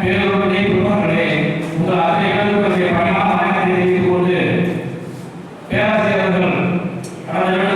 பேரொருடைய குடும்பங்களே உங்கள் ஆசிரியர்கள் உங்களுடைய பயணமாக தெரிவித்துக் பேராசிரியர்கள்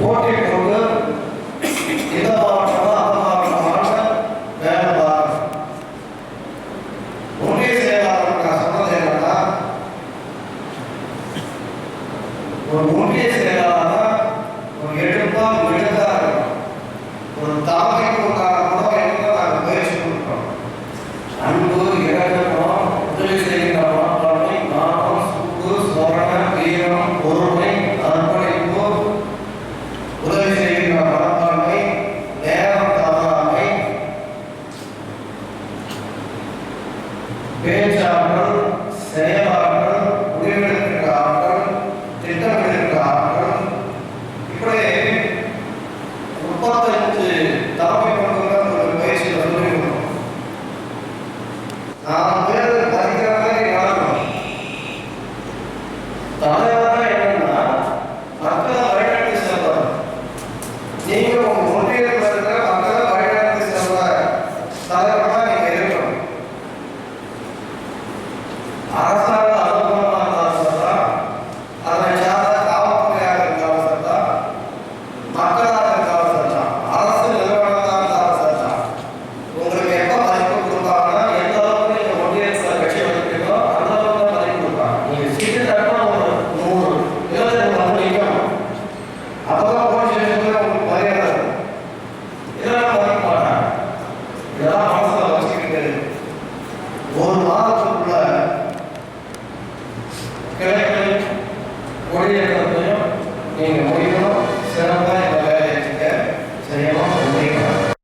ஓட்டிட்டு வந்து இந்த மாவட்டமா அந்த வேலை பார்க்கணும் ஒன்றிய ஒரு ஒன்றிய 报告教 கிளைகள் நீங்கள் நீங்க